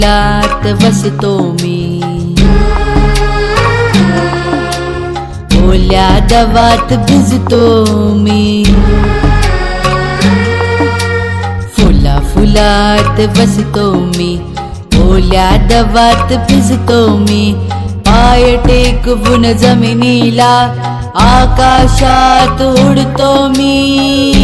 फुलात बसतो मी. ओल्या दवात भिजतो मी. फुला फुलात बसतो मी. ओल्या दवात भिजतो मी. पाय टेकवून जमिनीला आकाशात उडतो मी.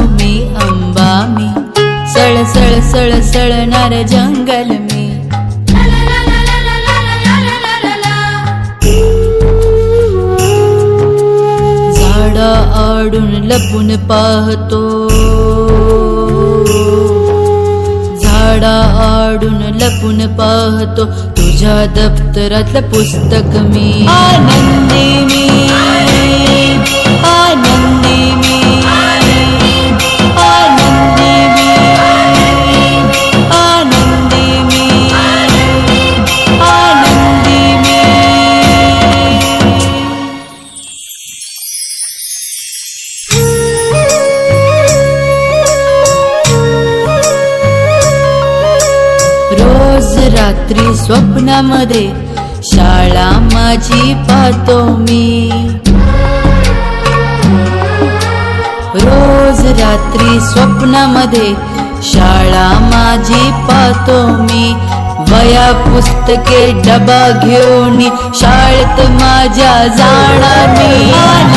मी अंबा मी. सळ सळ सळ सळणार जंगल मी. झाड आडून लपून पाहतो. झाडा आडून लपून पाहतो. तुझ्या दप्तरातलं पुस्तक मी. आनंदी मी. रोज रात्री स्वप्नामध्ये शाळा माझी पाहतो मी. रोज रात्री स्वप्नामध्ये शाळा माझी पाहतो मी. वया पुस्तके डबा घेऊन शाळेत माझ्या जाणार मी.